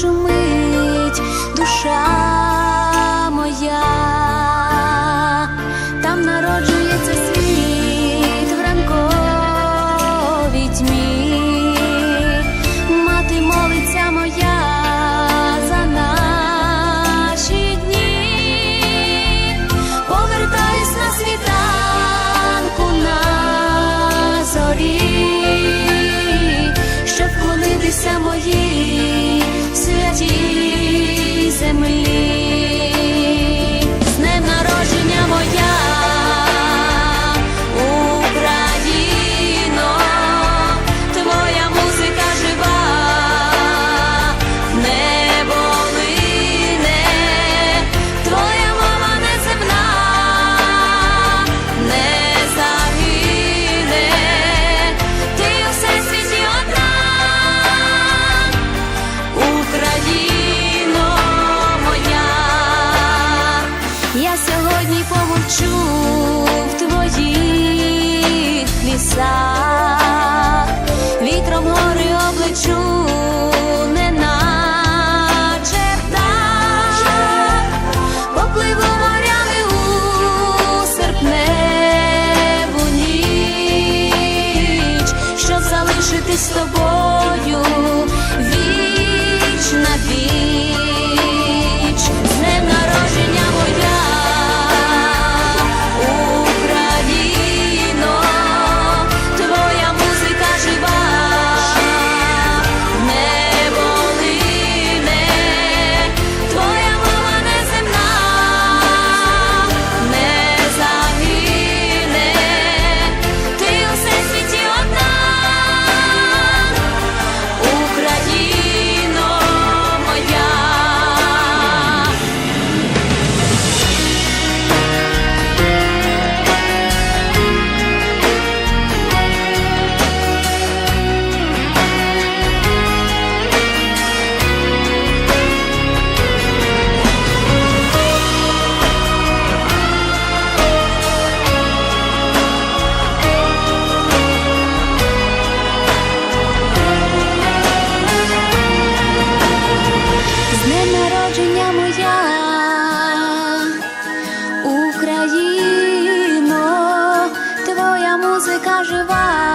шумить душа моя, там народжується світ в ранковій тьмі, мати молиться моя за наші дні, повертаюсь на світанку на зорі, щоб вклонитися моїй. 在 музика жива.